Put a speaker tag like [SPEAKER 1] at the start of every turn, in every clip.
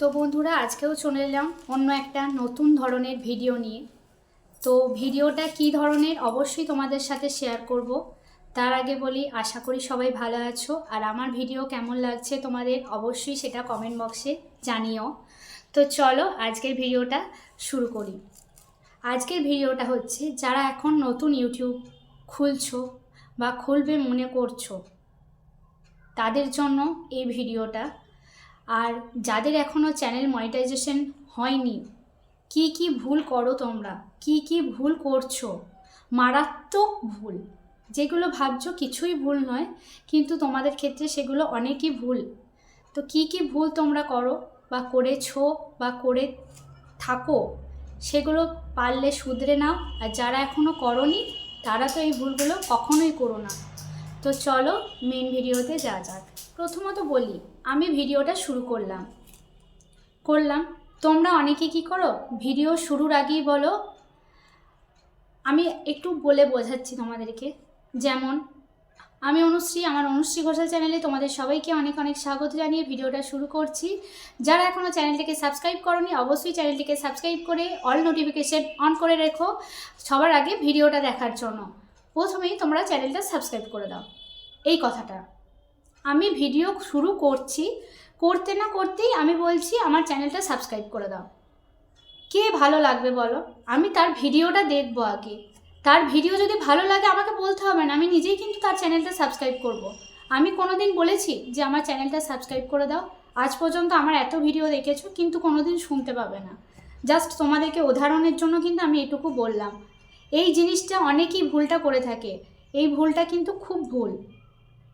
[SPEAKER 1] তো বন্ধুরা, আজকেও চলে এলাম অন্য একটা নতুন ধরনের ভিডিও নিয়ে। তো ভিডিওটা কী ধরনের অবশ্যই তোমাদের সাথে শেয়ার করব। তার আগে বলি, আশা করি সবাই ভালো আছো। আর আমার ভিডিও কেমন লাগছে তোমাদের অবশ্যই সেটা কমেন্ট বক্সে জানিও। তো চলো আজকের ভিডিওটা শুরু করি। আজকের ভিডিওটা হচ্ছে, যারা এখন নতুন ইউটিউব খুলছো বা খুলবে মনে করছ, তাদের জন্য এই ভিডিওটা আর যাদের এখনও চ্যানেল মনিটাইজেশন হয়নি, কি কি ভুল করো তোমরা? কি কি ভুল করছ? মারাত্মক ভুল। যেগুলো ভাবছ কিছুই ভুল নয়, কিন্তু তোমাদের ক্ষেত্রে সেগুলো অনেকই ভুল। তো কি কি ভুল তোমরা করো বা করেছ বা করে থাকো, সেগুলো পারলে শুধরে নাও। আর যারা এখনও করনি, তারা তো এই ভুলগুলো কখনোই করো না। তো চলো মেন ভিডিওতে যা যাক। প্রথমত বলি আমি ভিডিওটা শুরু করলাম। করলাম, তোমরা অনেকে কি করো? ভিডিও শুরুর আগেই বলো। আমি একটু বলে বোঝাচ্ছি তোমাদেরকে। যেমন, আমি অনুশ্রী, আমার অনুশ্রী ঘোষাল চ্যানেলে তোমাদের সবাইকে অনেক অনেক স্বাগত জানিয়ে ভিডিওটা শুরু করছি। যারা এখনও চ্যানেলটিকে সাবস্ক্রাইব করনি, অবশ্যই চ্যানেলটিকে সাবস্ক্রাইব করে অল নোটিফিকেশন অন করে রেখো সবার আগে ভিডিওটা দেখার জন্য। প্রথমেই তোমরা চ্যানেলটা সাবস্ক্রাইব করে দাও। এই কথাটা। আমি ভিডিও শুরু করছি। করতে না করতেই আমি বলছি, আমার চ্যানেলটা সাবস্ক্রাইব করে দাও। কে ভালো লাগবে বলো? আমি তার ভিডিওটা দেখব আগে। তার ভিডিও যদি ভালো লাগে আমাকে বলতে হবে না, আমি নিজেই কিন্তু তার চ্যানেলটা সাবস্ক্রাইব করব। আমি কোনোদিন বলেছি যে, আমার চ্যানেলটা সাবস্ক্রাইব করে দাও। আজ পর্যন্ত আমার এত ভিডিও দেখেছ, কিন্তু কোনোদিন শুনতে পাবে না। জাস্ট তোমাদেরকে উদাহরণের জন্য কিন্তু আমি এটুকু বললাম। এই জিনিসটা অনেকেই ভুলটা করে থাকে। এই ভুলটা কিন্তু খুব ভুল।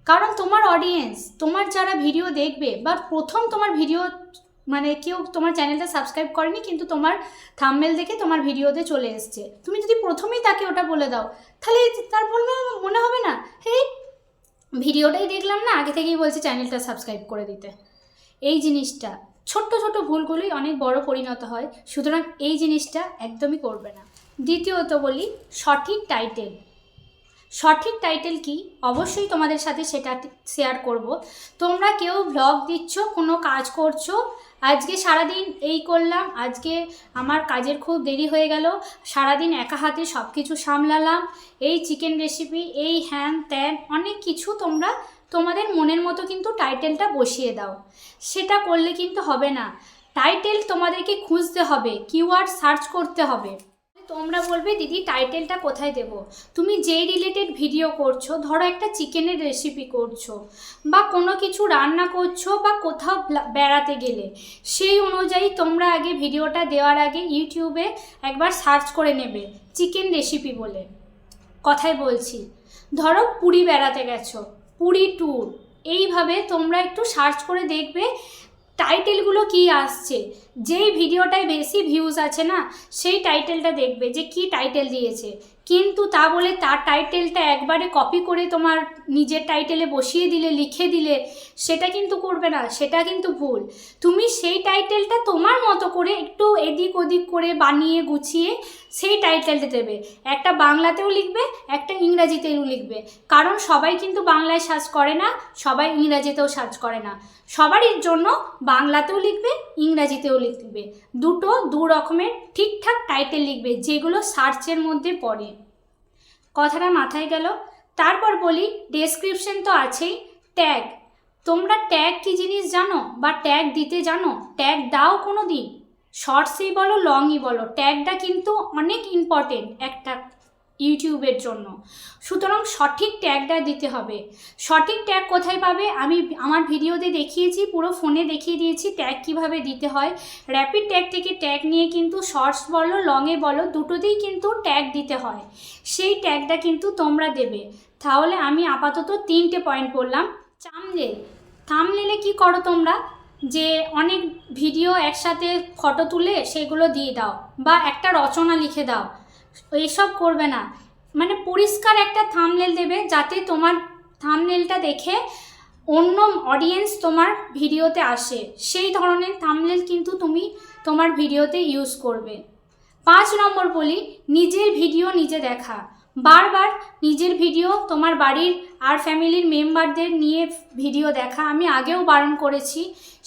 [SPEAKER 1] কারণ তোমার অডিয়েন্স তোমার যারা ভিডিও দেখবে, বা প্রথম তোমার ভিডিও মানে কেউ তোমার চ্যানেলটা সাবস্ক্রাইব করেনি, কিন্তু তোমার থাম্বেল দেখে তোমার ভিডিওতে চলে এসছে। তুমি যদি প্রথমেই তাকে ওটা বলে দাও, তাহলে তার বলবে মনে হবে না, হে ভিডিওটাই দেখলাম না, আগে থেকেই বলছে চ্যানেলটা সাবস্ক্রাইব করে দিতে। এই জিনিসটা, ছোট্ট ছোট ভুলগুলোই অনেক বড় পরিণত হয়, সুতরাং এই জিনিসটা একদমই করবে না। দ্বিতীয়ত বলি, সঠিক টাইটেল সঠিক টাইটেল কি? অবশ্যই তোমাদের সাথে সেটা শেয়ার করব। তোমরা কেউ ব্লগ দিচ্ছ, কোনো কাজ করছ, আজকে সারাদিন এই করলাম, আজকে আমার কাজের খুব দেরি হয়ে গেল, সারাদিন একা হাতে সব কিছু সামলালাম, এই চিকেন রেসিপি এই হ্যান ত্যান অনেক কিছু তোমরা তোমাদের মনের মতো কিন্তু টাইটেলটা বসিয়ে দাও। সেটা করলে কিন্তু হবে না। টাইটেল তোমাদেরকে খুঁজতে হবে কিওয়ার্ড সার্চ করতে হবে। তোমরা বলবে, দিদি টাইটেলটা কোথায় দেব? তুমি যেই রিলেটেড ভিডিও করছ, ধরো একটা চিকেনের রেসিপি করছ, বা কোনো কিছু রান্না করছ, বা কোথাও বেড়াতে গেলে, সেই অনুযায়ী তোমরা আগে ভিডিওটা দেওয়ার আগে ইউটিউবে একবার সার্চ করে নেবে চিকেন রেসিপি বলে। কথায় বলছি, ধরো পুরী বেড়াতে গেছো, পুরী ট্যুর এইভাবে তোমরা একটু সার্চ করে দেখবে টাইটেলগুলো কি আসছে? যেই ভিডিওটায় বেশি ভিউজ আছে না, সেই টাইটেলটা দেখবে যে কি টাইটেল দিয়েছে। কিন্তু তা বলে তার টাইটেলটা একবারে কপি করে তোমার নিজের টাইটেলে বসিয়ে দিলে, লিখে দিলে, সেটা কিন্তু করবে না, সেটা কিন্তু ভুল। তুমি সেই টাইটেলটা তোমার মতো করে একটু এদিক ওদিক করে বানিয়ে গুছিয়ে সেই টাইটেলটা দেবে। একটা বাংলাতেও লিখবে, একটা ইংরাজিতেও লিখবে। কারণ সবাই কিন্তু বাংলায় সার্চ করে না, সবাই ইংরাজিতেও সার্চ করে না। সবারই জন্য বাংলাতেও লিখবে, ইংরাজিতেও লিখবে। দুটো দু রকমের ঠিকঠাক টাইটেল লিখবে, যেগুলো সার্চের মধ্যে পড়ে। কথাটা মাথায় গেল। তারপর বলি ডেসক্রিপশন তো আছেই। ট্যাগ তোমরা ট্যাগ কী জিনিস জানো বা ট্যাগ দিতে জানো? ট্যাগ দাও কোনো দিন শর্টসই বলো লংই বলো। ট্যাগটা কিন্তু অনেক ইম্পর্টেন্ট একটা ইউটিউবের জন্য। সুতরাং সঠিক ট্যাগটা দিতে হবে। সঠিক ট্যাগ কোথায় পাবে? আমি আমার ভিডিওতে দেখিয়েছি, পুরো ফোনে দেখিয়ে দিয়েছি ট্যাগ কীভাবে দিতে হয়। র্যাপিড ট্যাগ থেকে ট্যাগ নিয়ে কিন্তু শর্টস বলো, লংয়ে বলো, দুটোতেই কিন্তু ট্যাগ দিতে হয়। সেই ট্যাগটা কিন্তু তোমরা দেবে। তাহলে আমি আপাতত তিনটে পয়েন্ট বললাম। চামলেল থামলেলে কি করো তোমরা? যে অনেক ভিডিও একসাথে ফটো তুলে সেগুলো দিয়ে দাও বা একটা রচনা লিখে দাও। এইসব করবে না। মানে পরিষ্কার একটা থামনেল দেবে যাতে তোমার থামনেলটা দেখে অন্য অডিয়েন্স তোমার ভিডিওতে আসে। সেই ধরনের থামনেল কিন্তু তুমি তোমার ভিডিওতে ইউজ করবে। পাঁচ নম্বর বলি, নিজের ভিডিও নিজে দেখা। বারবার নিজের ভিডিও, তোমার বাড়ির আর ফ্যামিলির মেম্বারদের নিয়ে ভিডিও দেখা আমি আগেও বারণ করেছি।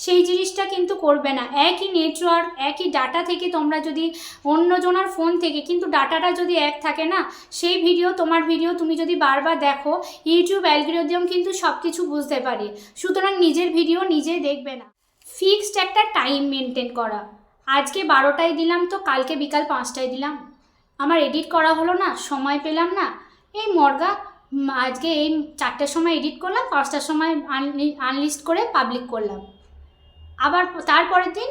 [SPEAKER 1] সেই জিনিসটা কিন্তু করবে না। একই নেটওয়ার্ক একই ডাটা থেকে তোমরা যদি অন্যজনের ফোন থেকে, কিন্তু ডাটাটা যদি এক থাকে না, সেই ভিডিও, তোমার ভিডিও তুমি যদি বারবার দেখো ইউটিউব অ্যালগোরিদম কিন্তু সব কিছু বুঝতে পারে। সুতরাং নিজের ভিডিও নিজে দেখবে না। ফিক্সড একটা টাইম মেনটেন করা। আজকে বারোটায় দিলাম তো কালকে বিকাল পাঁচটায় দিলাম। আমার এডিট করা হলো না, সময় পেলাম না। এই মর্গা আজকে এই চারটের সময় এডিট করলাম, পাঁচটার সময় আনলিস্ট করে পাবলিক করলাম। আবার তারপরের দিন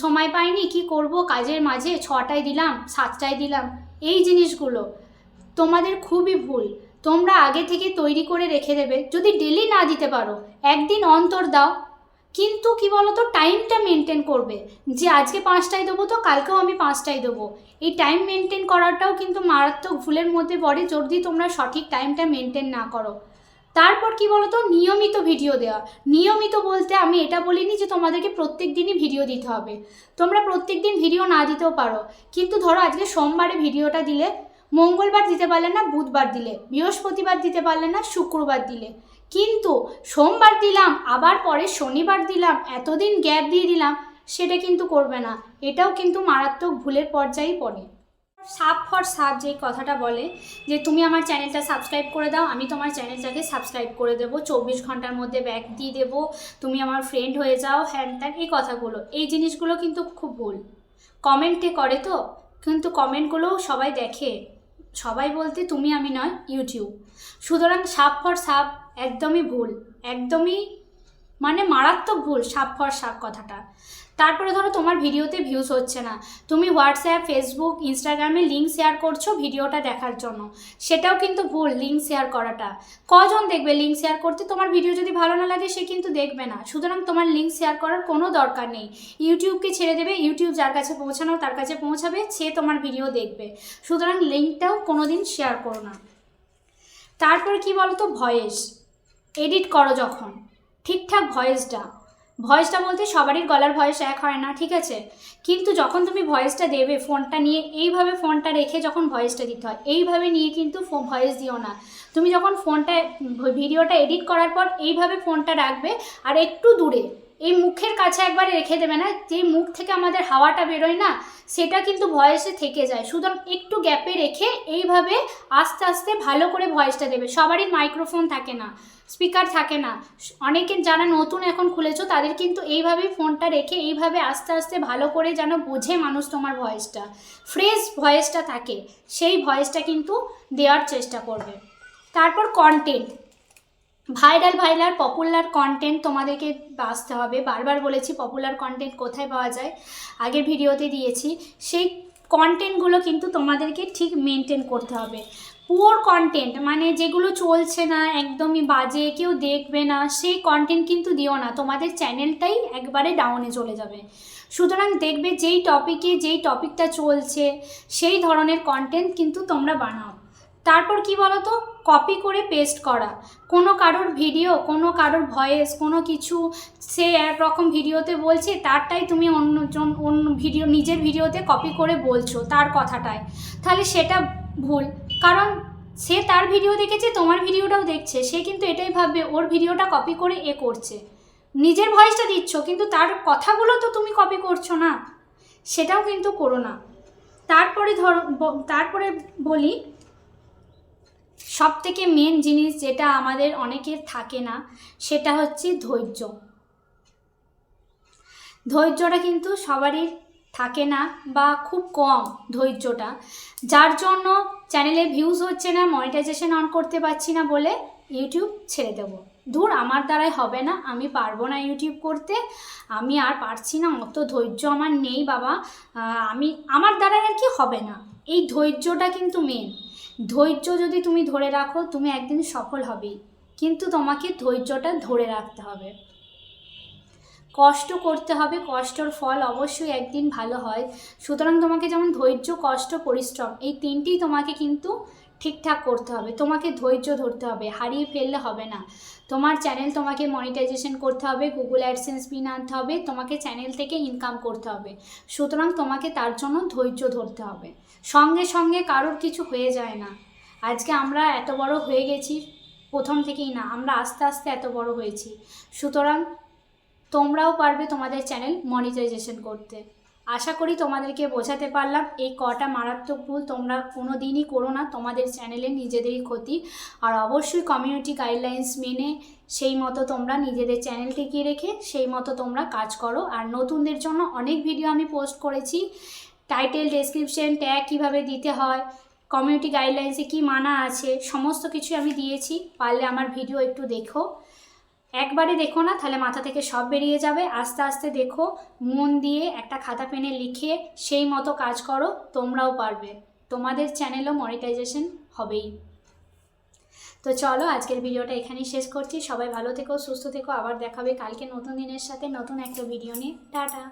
[SPEAKER 1] সময় পাইনি, কি করব? কাজের মাঝে ছটায় দিলাম, সাতটায় দিলাম। এই জিনিসগুলো তোমাদের খুবই ভুল। তোমরা আগে থেকে তৈরি করে রেখে দেবে। যদি ডেলি না দিতে পারো, একদিন অন্তর দাও। কিন্তু কি বলতো টাইমটা মেনটেন করবে। যে আজকে পাঁচটায় দেবো তো কালকেও আমি পাঁচটায় দেবো। এই টাইম মেনটেন করাটাও কিন্তু মারাত্মক ভুলের মধ্যে পড়ে যদি তোমরা সঠিক টাইমটা মেনটেন না করো। তারপর কি বলতো, নিয়মিত ভিডিও দেওয়া। নিয়মিত বলতে আমি এটা বলিনি যে তোমাদেরকে প্রত্যেক দিনই ভিডিও দিতে হবে। তোমরা প্রত্যেক দিন ভিডিও না দিতেও পারো। কিন্তু ধরো আজকে সোমবারে ভিডিওটা দিলে, মঙ্গলবার দিতে পারলে না, বুধবার দিলে, বৃহস্পতিবার দিতে পারলে না, শুক্রবার দিলে। কিন্তু সোমবার দিলাম, আবার পরে শনিবার দিলাম, এতদিন গ্যাপ দিয়ে দিলাম, সেটা কিন্তু করবে না। এটাও কিন্তু মারাত্মক ভুলের পর্যায়েই পড়ে। সাপ ফর সাপ যে কথাটা বলে যে, তুমি আমার চ্যানেলটা সাবস্ক্রাইব করে দাও, আমি তোমার চ্যানেলটাকে সাবস্ক্রাইব করে দেবো, চব্বিশ ঘণ্টার মধ্যে ব্যাক দিয়ে দেবো, তুমি আমার ফ্রেন্ড হয়ে যাও, হ্যান ত্যান, এই কথাগুলো। এই জিনিসগুলো কিন্তু খুব ভুল। কমেন্টে করে তো, কিন্তু কমেন্টগুলোও সবাই দেখে। সবাই বলতে, তুমি আমি নয় ইউটিউব সুতরাং সাপ ফর সাপ একদমই ভুল, একদমই মানে মারাত্মক ভুল সাপ ফর সাপ কথাটা। তারপরে ধরো তোমার ভিডিওতে ভিউজ হচ্ছে না। তুমি হোয়াটসঅ্যাপ ফেসবুক ইনস্টাগ্রামে লিঙ্ক শেয়ার করছ ভিডিওটা দেখার জন্য। সেটাও কিন্তু ভুল লিঙ্ক শেয়ার করাটা। কজন দেখবে লিঙ্ক শেয়ার করতে? তোমার ভিডিও যদি ভালো না লাগে সে কিন্তু দেখবে না। সুতরাং তোমার লিঙ্ক শেয়ার করার কোনো দরকার নেই। ইউটিউবকে ছেড়ে দেবে ইউটিউব যার কাছে পৌঁছানো তার কাছে পৌঁছাবে, সে তোমার ভিডিও দেখবে। সুতরাং লিঙ্কটাও কোনো দিন শেয়ার করো না। তারপর কি বলতো? ভয়েস। এডিট করো যখন। ঠিকঠাক ভয়েসটা ভয়েসটা বলতে সবারই গলার ভয়েস এক হয় না, ঠিক আছে? কিন্তু যখন তুমি ভয়েসটা দেবে, ফোনটা নিয়ে, এইভাবে ফোনটা রেখে যখন ভয়েসটা দিতে হয়, এইভাবে নিয়ে কিন্তু ভয়েস দিও না। তুমি যখন ফোনটা ভিডিওটা এডিট করার পর এইভাবে ফোনটা রাখবে, আর একটু দূরে। এই মুখের কাছে একবারে রেখে দেবে না? যে মুখ থেকে আমাদের হাওয়াটা বেরোয় না, সেটা কিন্তু ভয়েসে থেকে যায়। সুতরাং একটু গ্যাপে রেখে এইভাবে আস্তে আস্তে ভালো করে ভয়েসটা দেবে। সবারই মাইক্রোফোন থাকে না, স্পিকার থাকে না। অনেকে যারা নতুন এখন খুলেছো, তাদের কিন্তু এইভাবেই ফোনটা রেখে এইভাবে আস্তে আস্তে ভালো করে যেন বোঝে মানুষ তোমার ভয়েসটা। ফ্রেশ ভয়েসটা থাকে, সেই ভয়েসটা কিন্তু দেওয়ার চেষ্টা করবে। তারপর content viral viral popular content তোমাদেরকে বাঁচতে হবে। বারবার বলেছি পপুলার কন্টেন্ট কোথায় পাওয়া যায়? আগের ভিডিওতে দিয়েছি। সেই কন্টেন্টগুলো কিন্তু তোমাদেরকে ঠিক মেনটেন করতে হবে। পুয়োর কন্টেন্ট মানে যেগুলো চলছে না, একদমই বাজে, কেউ দেখবে না, সেই কন্টেন্ট কিন্তু দিও না। তোমাদের চ্যানেলটাই একবারে ডাউনে চলে যাবে। সুতরাং দেখবে যেই টপিকে যেই টপিকটা চলছে, সেই ধরনের কন্টেন্ট কিন্তু তোমরা বানাও। তারপর কি বলতো? কপি করে পেস্ট করা। কোনো কারোর ভিডিও কোনো কারোর ভয়েস কোনো কিছু সে একরকম ভিডিওতে বলছে, তারটাই তুমি অন্যজন, অন্য ভিডিও নিজের ভিডিওতে কপি করে বলছো তার কথাটায়। তাহলে সেটা ভুল। কারণ সে তার ভিডিও দেখেছে, তোমার ভিডিওটাও দেখছে। সে কিন্তু এটাই ভাববে, ওর ভিডিওটা কপি করে এ করছে। নিজের ভয়েসটা দিচ্ছ, কিন্তু তার কথাগুলো তো তুমি কপি করছ না। সেটাও কিন্তু করো না। তারপরে ধর তারপরে বলি সব থেকে মেন জিনিস যেটা আমাদের অনেকের থাকে না, সেটা হচ্ছে ধৈর্য। ধৈর্যটা কিন্তু সবারই থাকে না বা খুব কম ধৈর্যটা। যার জন্য চ্যানেলে ভিউজ হচ্ছে না মনিটাইজেশন অন করতে পারছি না বলে ইউটিউব ছেড়ে দেবো। দূর আমার দ্বারাই হবে না, আমি পারব না ইউটিউব করতে, আমি আর পারছি না, অত ধৈর্য আমার নেই বাবা আমি, আমার দ্বারাই আর কি হবে না। এই ধৈর্যটা কিন্তু মেন ধৈর্য যদি তুমি ধরে রাখো, তুমি একদিন সফল হবেই। কিন্তু তোমাকে ধৈর্যটা ধরে রাখতে হবে। কষ্ট করতে হবে, কষ্টর ফল অবশ্যই একদিন ভালো হয়। সুতরাং তোমাকে যেমন ধৈর্য, কষ্ট, পরিশ্রম, এই তিনটি তোমাকে কিন্তু ঠিকঠাক করতে হবে, তোমাকে ধৈর্য ধরতে হবে, হারিয়ে ফেললে হবে না। তোমার চ্যানেল তোমাকে মনিটাইজেশন করতে হবে গুগল অ্যাডসেন্স পিন আনতে হবে, তোমাকে চ্যানেল থেকে ইনকাম করতে হবে। সুতরাং তোমাকে তার জন্য ধৈর্য ধরতে হবে। সঙ্গে সঙ্গে কারোর কিছু হয়ে যায় না। আজকে আমরা এত বড় হয়ে গেছি, প্রথম থেকেই না, আমরা আস্তে আস্তে এত বড় হয়েছি। সুতরাং তোমরাও পারবে তোমাদের চ্যানেল মনিটাইজেশন করতে। আশা করি তোমাদেরকে বোঝাতে পারলাম। এই কটা মারাত্মক ভুল তোমরা কোনো দিনই করো না, তোমাদের চ্যানেলে নিজেদেরই ক্ষতি। আর অবশ্যই কমিউনিটি গাইডলাইন্স মেনে সেই মতো তোমরা নিজেদের চ্যানেল টিকিয়ে রেখে সেই মতো তোমরা কাজ করো। আর নতুনদের জন্য অনেক ভিডিও আমি পোস্ট করেছি। টাইটেল ডেসক্রিপশন ট্যাগ কীভাবে দিতে হয় কমিউনিটি গাইডলাইন্সে কী মানা আছে, সমস্ত কিছু আমি দিয়েছি। পারলে আমার ভিডিও একটু দেখো। একবারে দেখো না, তাহলে মাথা থেকে সব বেরিয়ে যাবে। আস্তে আস্তে দেখো, মন দিয়ে একটা খাতা পেনে লিখে সেই মতো কাজ করো, তোমরাও পারবে। তোমাদের চ্যানেলও মনিটাইজেশন হবেই। তো চলো, আজকের ভিডিওটা এখানেই শেষ করছি। সবাই ভালো থেকো, সুস্থ থেকো। আবার দেখাবে কালকে নতুন দিনের সাথে নতুন একটা ভিডিও নিয়ে। টাটা।